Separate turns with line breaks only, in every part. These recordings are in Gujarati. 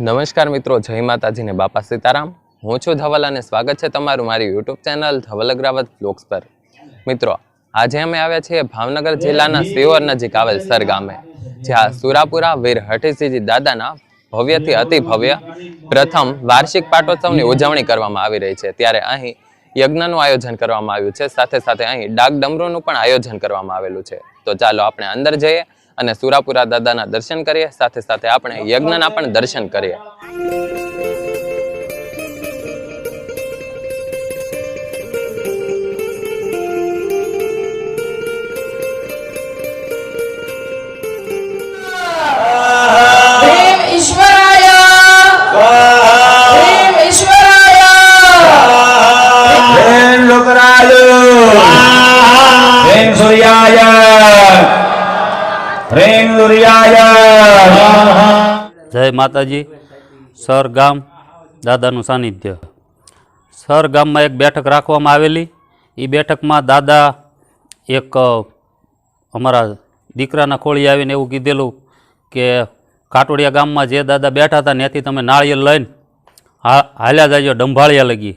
નમસ્કાર મિત્રો, જય માતાજીને બાપા સીતારામ. હું છું ધવલ અને સ્વાગત છે તમારું મારી YouTube channel Dhaval Agravat blogs પર. મિત્રો, આજે અમે આવ્યા છીએ ભાવનગર જિલ્લાના સિયોર નજીક આવેલ સર ગામે, જ્યાં સુરાપુરા વીર હઠીસિંહજી દાદાના ભવ્યથી અતિ ભવ્ય પ્રથમ વાર્ષિક પાટોત્સવની ઉજવણી કરવામાં આવી રહી છે. ત્યારે અહીં યજ્ઞનું આયોજન કરવામાં આવ્યું છે. સાથે સાથે અહીં ડાક ડમરૂનું પણ આયોજન કરવામાં આવેલું છે. તો ચાલો આપણે અંદર જઈએ. અને સુરાપુરા દાદાના દર્શન કરીએ. સાથે સાથે આપણે યજ્ઞના પણ દર્શન કરીએ.
જય માતાજી. સર ગામ દાદાનું સાનિધ્ય. સર ગામમાં એક બેઠક રાખવામાં આવેલી. એ બેઠકમાં દાદા એક અમારા દીકરાના ખોળી આવીને એવું કીધેલું કે કાટોડિયા ગામમાં જે દાદા બેઠા હતા ત્યાંથી તમે નાળિયેર લઈને હાલ્યા જાજો ડંભાળિયા લગી.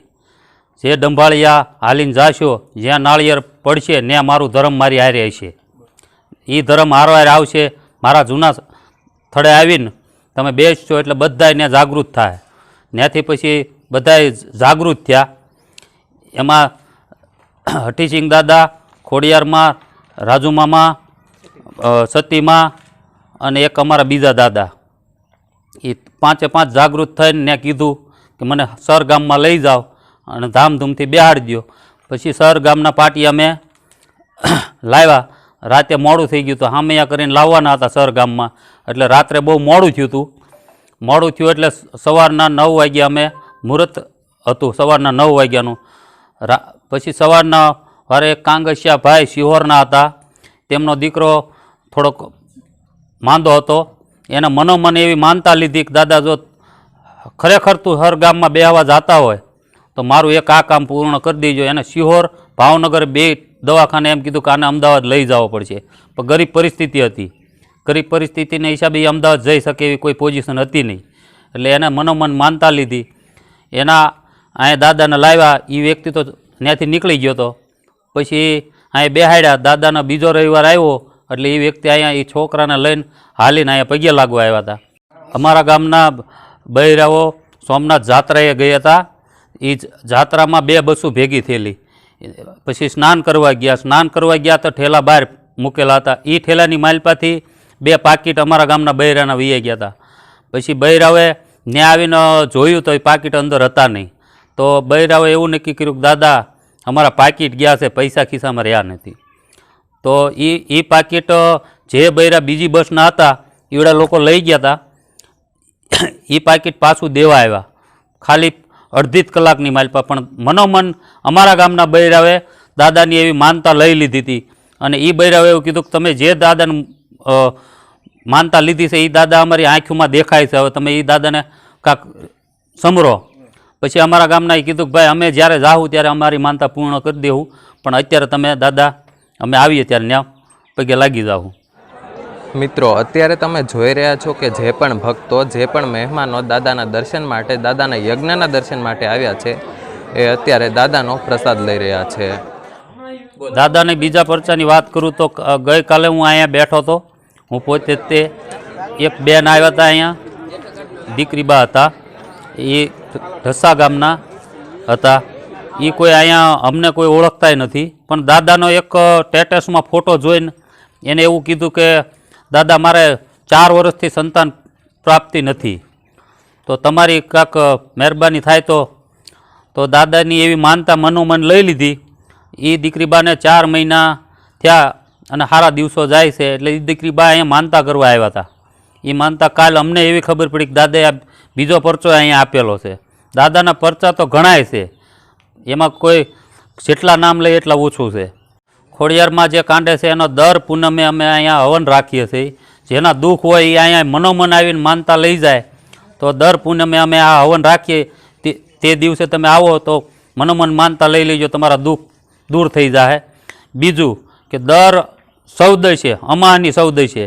જે ડંભાળિયા હાલીને જાશો, જ્યાં નાળિયેર પડશે ત્યાં મારું ધર્મ મારી હારે હશે. એ ધર્મ હારવાર આવશે. મારા જૂના સ્થળે આવીને તમે બેસશો એટલે બધાય ત્યાં જાગૃત થાય. ત્યાંથી પછી બધાએ જાગૃત થયા. એમાં હઠીસિંહ દાદા ખોડિયારમાં રાજુમામા અ, સતીમાં અને એક અમારા બીજા દાદા. એ પાંચે પાંચ જાગૃત થઈને ત્યાં કીધું કે મને સર ગામમાં લઈ જાઓ અને ધામધૂમથી બેહાડી દો પછી સર ગામના પાટી અમે લાવ્યા. રાતે મોડું થઈ ગયું તો હામૈયા કરીને લાવવાના હતા સર ગામમાં. એટલે રાત્રે બહુ મોડું થયું હતું મોડું થયું એટલે સવારના નવ વાગ્યા અમે મુહૂર્ત હતું, સવારના નવ વાગ્યાનું. પછી સવારના વારે કાંગસિયા ભાઈ શિહોરના હતા. તેમનો દીકરો થોડોક માંદો હતો. એને મનોમન એવી માનતા લીધી કે, દાદા, જો ખરેખર તું હર ગામમાં બે આવા જતા હોય, તો મારું એક આ કામ પૂર્ણ કરી દેજો. એને શિહોર ભાવનગર બે દવાખાને એમ કીધું કે આને અમદાવાદ લઈ જવો પડશે. પણ ગરીબ પરિસ્થિતિ હતી. ગરીબ પરિસ્થિતિને હિસાબે એ અમદાવાદ જઈ શકે એવી કોઈ પોઝિશન હતી નહીં. એટલે એને મનોમન માનતા લીધી. એના અહીંયા દાદાને લાવ્યા. એ વ્યક્તિ તો ત્યાંથી નીકળી ગયો હતો પછી અહીંયા બેહાડ્યા. દાદાનો બીજો રવિવાર આવ્યો. એટલે એ વ્યક્તિ અહીંયા એ છોકરાને લઈને હાલીને અહીંયા પગે લાગવા આવ્યા હતા. અમારા ગામના બૈરાઓ સોમનાથ જાત્રાએ ગયા હતા. એ જાત્રામાં બે બસો ભેગી થયેલી. પછી સ્નાન કરવા ગયા. સ્નાન કરવા ગયા તો ઠેલા બહાર મૂકેલા હતા. એ ઠેલાની માલપાથી બે પાકીટ અમારા ગામના બૈરાના વીએ ગયા હતા. પછી બૈરાવે ત્યાં આવીને જોયું તો એ પાકીટ અંદર હતા નહીં. તો બૈરાવે એવું નક્કી કર્યું કે, દાદા, અમારા પાકીટ ગયા છે, પૈસા ખિસ્સામાં રહ્યા નથી. તો એ એ પાકીટ જે બૈરા બીજી બસના હતા એવડા લોકો લઈ ગયા હતા. એ પાકીટ પાછું દેવા આવ્યા. ખાલી અડધી જ કલાકની માલપા, પણ મનોમન અમારા ગામના બૈરાવે દાદાની એવી માનતા લઈ લીધી હતી. અને એ બૈરાવે એવું કીધું કે તમે જે દાદાને માનતા લીધી છે એ દાદા અમારી આંખોમાં દેખાય છે. હવે તમે એ દાદાને કાંક સમરો પછી અમારા ગામના એ કીધું કે ભાઈ, અમે જ્યારે જાઉં ત્યારે અમારી માનતા પૂર્ણ કરી દેવું પણ અત્યારે તમે દાદા, અમે આવીએ ત્યારે ન્યા પગે લાગી જાઉં
મિત્રો, અત્યારે તમે જોઈ રહ્યા છો કે જે પણ ભક્તો, જે પણ મહેમાનો દાદાના દર્શન માટે, દાદાના યજ્ઞના દર્શન માટે આવ્યા છે, એ અત્યારે દાદાનો પ્રસાદ લઈ રહ્યા છે.
દાદાને બીજા પરચાની વાત કરું તો ગઈકાલે હું અહીંયા બેઠો હતો. હું પોતે તે એક બેન આવ્યા હતા અહીંયા, દીકરી બા હતા. એ ઢસા ગામના હતા. એ કોઈ અહીંયા અમને કોઈ ઓળખતાય નથી. પણ દાદાનો એક સ્ટેટસમાં ફોટો જોઈને એને એવું કીધું કે દાદા, મારે ચાર વર્ષથી સંતાન પ્રાપ્તિ નથી. તો તમારી કાંક મહેરબાની થાય તો તો દાદાની એવી માનતા મનોમન લઈ લીધી. એ દીકરી બાને ચાર મહિના થયા અને સારા દિવસો જાય છે, એટલે એ દીકરી બા અહીંયા માનતા કરવા આવ્યા હતા. એ માનતા કાલ અમને એવી ખબર પડી કે દાદાએ બીજો પરચો અહીંયા આપેલો છે. દાદાના પરચા તો ઘણાય છે. એમાં કોઈ જેટલા નામ લઈ એટલા ઓછું છે. ખોડિયારમાં જે કાંડે છે, એનો દર પૂનમે અમે અહીંયા હવન રાખીએ છીએ. જેના દુઃખ હોય એ અહીંયા મનોમન આવીને માનતા લઈ જાય. તો દર પૂનમે અમે આ હવન રાખીએ. તે- દિવસે તમે આવો તો મનોમન માનતા લઈ લેજો, તમારા દુઃખ દૂર થઈ જાય બીજું કે દર સૌદય છે, અમાની સૌદય છે.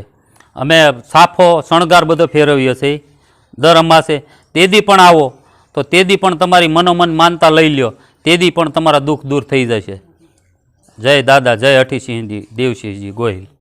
અમે સાફો, શણગાર બધો ફેરવીએ છીએ. દર અમાસે. તેદી પણ આવો. તો તેદી પણ તમારી મનોમન માનતા લઈ લ્યો. તેદી પણ તમારા દુઃખ દૂર થઈ જશે. જય દાદા જય અઠીસિંહજી દેવસિંહજી ગોહિલ.